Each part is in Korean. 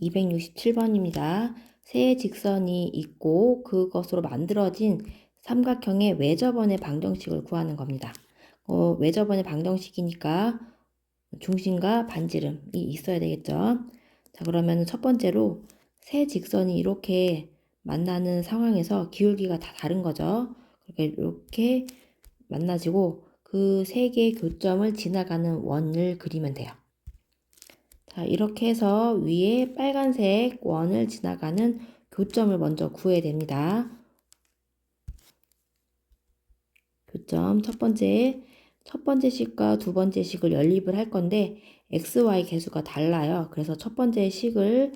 267번입니다. 세 직선이 있고 그것으로 만들어진 삼각형의 외접원의 방정식을 구하는 겁니다. 어, 외접원의 방정식이니까 중심과 반지름이 있어야 되겠죠. 자, 그러면 첫 번째로 세 직선이 이렇게 만나는 상황에서 기울기가 다 다른 거죠. 이렇게 만나지고 그 세 개의 교점을 지나가는 원을 그리면 돼요. 자, 이렇게 해서 위에 빨간색 원을 지나가는 교점을 먼저 구해야 됩니다. 교점 첫 번째, 첫 번째 식과 두 번째 식을 연립을 할 건데 x, y 개수가 달라요. 그래서 첫 번째 식을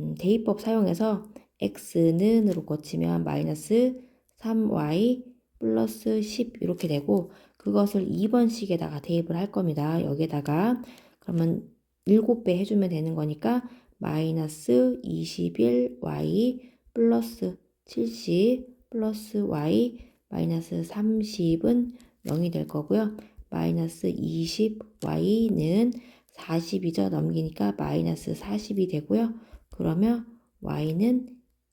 음, 대입법 사용해서 x는으로 고치면 마이너스 3y 플러스 10 이렇게 되고 그것을 2번 식에다가 대입을 할 겁니다. 여기에다가 그러면 7배 해주면 되는 거니까 마이너스 21y 플러스 70 플러스 y 마이너스 30은 0이 될 거고요. 마이너스 20y는 40이죠. 넘기니까 마이너스 40이 되고요. 그러면 y는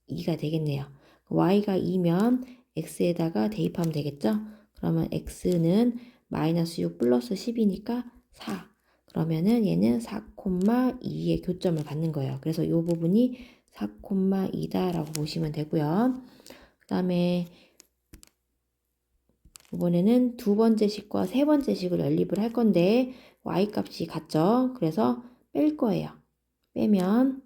2가 되겠네요. y가 2면 x에다가 대입하면 되겠죠. 그러면 x는 마이너스 6 플러스 10이니까 4. 그러면은 얘는 4,2의 교점을 갖는 거예요. 그래서 이 부분이 4,2다라고 보시면 되고요. 그 다음에 이번에는 두 번째 식과 세 번째 식을 연립을 할 건데 y 값이 같죠. 그래서 뺄 거예요. 빼면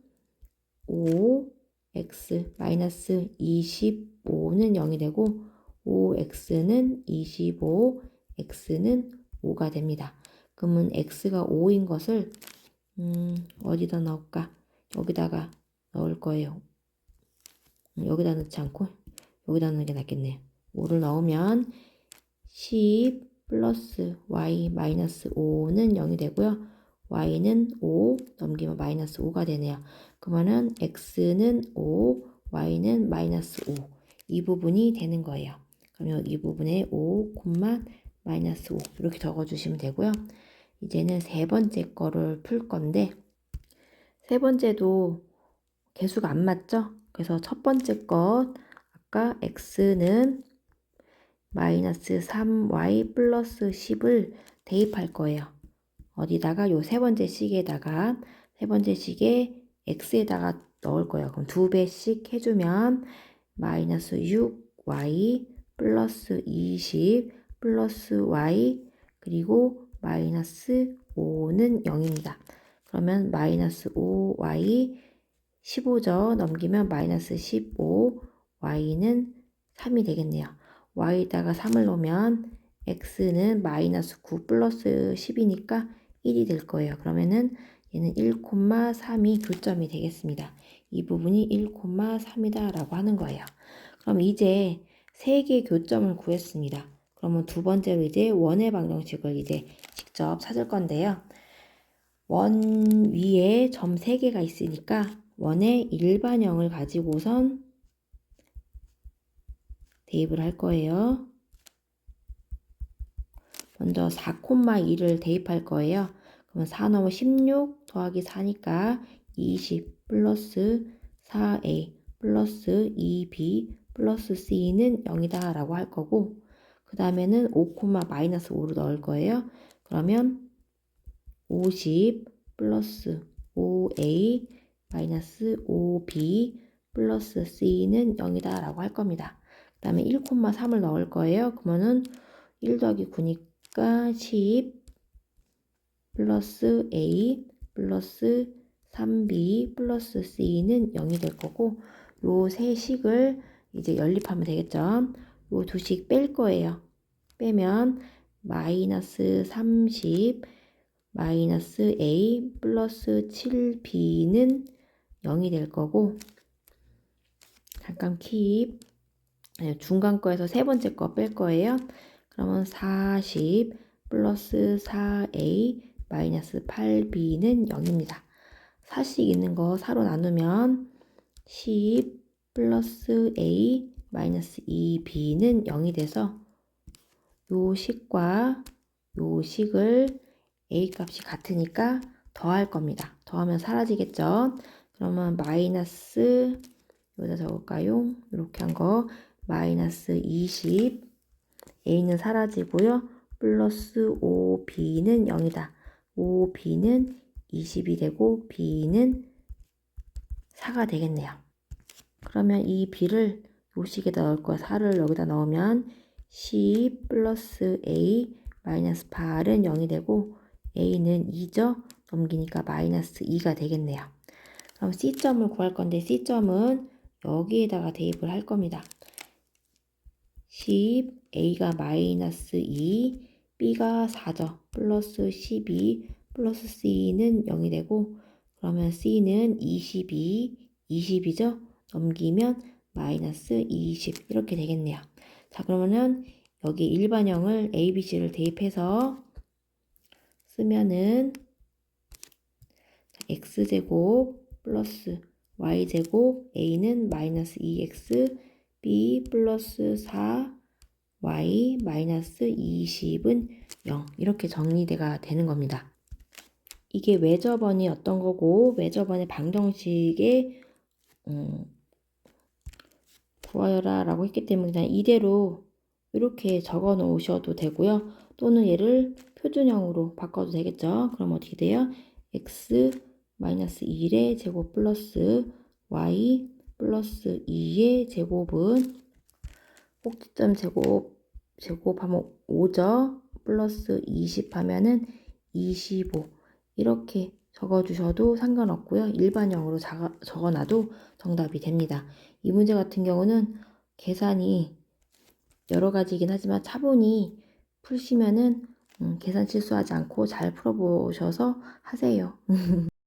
5 x 마이너스 25는 0이 되고 5x는 25 x는 5가 됩니다. 그러면 x가 5인 것을 음, 어디다 넣을까? 여기다가 넣을 거예요. 음, 여기다 넣지 않고 여기다 넣는 게 낫겠네요. 5를 넣으면 10 플러스 y 마이너스 5는 0이 되고요. y는 5 넘기면 마이너스 5가 되네요. 그러면은 x는 5, y는 마이너스 5. 이 부분이 되는 거예요. 그러면 이 부분에 5, 마이너스 5 이렇게 적어주시면 되고요. 이제는 세 번째 거를 풀 건데 세 번째도 개수가 안 맞죠? 그래서 첫 번째 것 아까 x는 마이너스 3y 플러스 10을 대입할 거예요. 어디다가 요 세 번째 식에다가 세 번째 식에 x에다가 넣을 거예요. 그럼 두 배씩 해주면 마이너스 6y 플러스 20 플러스 y 그리고 마이너스 5는 0입니다. 그러면 마이너스 5y 15죠. 넘기면 마이너스 15 y는 3이 되겠네요. y에다가 3을 놓으면 x는 마이너스 9 플러스 10이니까 1이 될 거예요. 그러면은 얘는 1,3이 교점이 되겠습니다. 이 부분이 1,3이다 라고 하는 거예요. 그럼 이제 세 개의 교점을 구했습니다. 그러면 두 번째로 이제 원의 방정식을 이제 직접 찾을 건데요. 원 위에 점 3개가 있으니까 원의 일반형을 가지고선 대입을 할 거예요. 먼저 4,2를 대입할 거예요. 그러면 4 넘어 16 더하기 4니까 20 플러스 4a 플러스 2b 플러스 c는 0이다 라고 할 거고 그 다음에는 5, 마이너스 5를 넣을 거예요. 그러면 50 플러스 5a 마이너스 5b 플러스 c는 0이다 라고 할 겁니다. 그 다음에 1,3을 넣을 거예요. 그러면은 1 더하기 9니까 10 플러스 a 플러스 3b 플러스 c는 0이 될 거고 요 세 식을 이제 연립하면 되겠죠. 요두식뺄 거예요. 빼면 마이너스 30 마이너스 a 플러스 7b는 0이 될 거고 잠깐 킵 중간 거에서 세 번째 거 뺄 거예요. 그러면 40 플러스 4a 마이너스 8b는 0입니다. 4씩 있는 거 4로 나누면 10 플러스 a 마이너스 2b는 0이 돼서 요 식과 요 식을 a 값이 같으니까 더할 겁니다. 더하면 사라지겠죠. 그러면 마이너스 여기다 적을까요? 이렇게 한 거 마이너스 20 a는 사라지고요. 플러스 5b는 0이다. 5b는 20이 되고 b는 4가 되겠네요. 그러면 이 b를 요식에다 넣을 거야. 4를 여기다 넣으면 10 플러스 a 마이너스 8은 0이 되고 a는 2죠. 넘기니까 마이너스 2가 되겠네요. 그럼 C점을 구할 건데 C점은 여기에다가 대입을 할 겁니다. 10, A가 마이너스 2, B가 4죠. 플러스 12, 플러스 C는 0이 되고 그러면 C는 22, 20이죠. 넘기면 마이너스 20 이렇게 되겠네요. 자 그러면은 여기 일반형을 A, B, C를 대입해서 쓰면은 x제곱 플러스 y제곱 a는 마이너스 2x b 플러스 4y 마이너스 20은 0 이렇게 정리가 되는 겁니다. 이게 외접원이 어떤 거고 외접원의 방정식에 음, 구하여라 라고 했기 때문에 그냥 이대로 이렇게 적어 놓으셔도 되고요. 또는 얘를 표준형으로 바꿔도 되겠죠. 그럼 어떻게 돼요? x 마이너스 1의 제곱 플러스 y 플러스 2의 제곱은 꼭지점 제곱 제곱하면 5죠. 플러스 20 하면은 25 이렇게 적어주셔도 상관없고요. 일반형으로 적어놔도 정답이 됩니다. 이 문제 같은 경우는 계산이 여러 가지이긴 하지만 차분히 푸시면은 음, 계산 실수하지 않고 잘 풀어보셔서 하세요.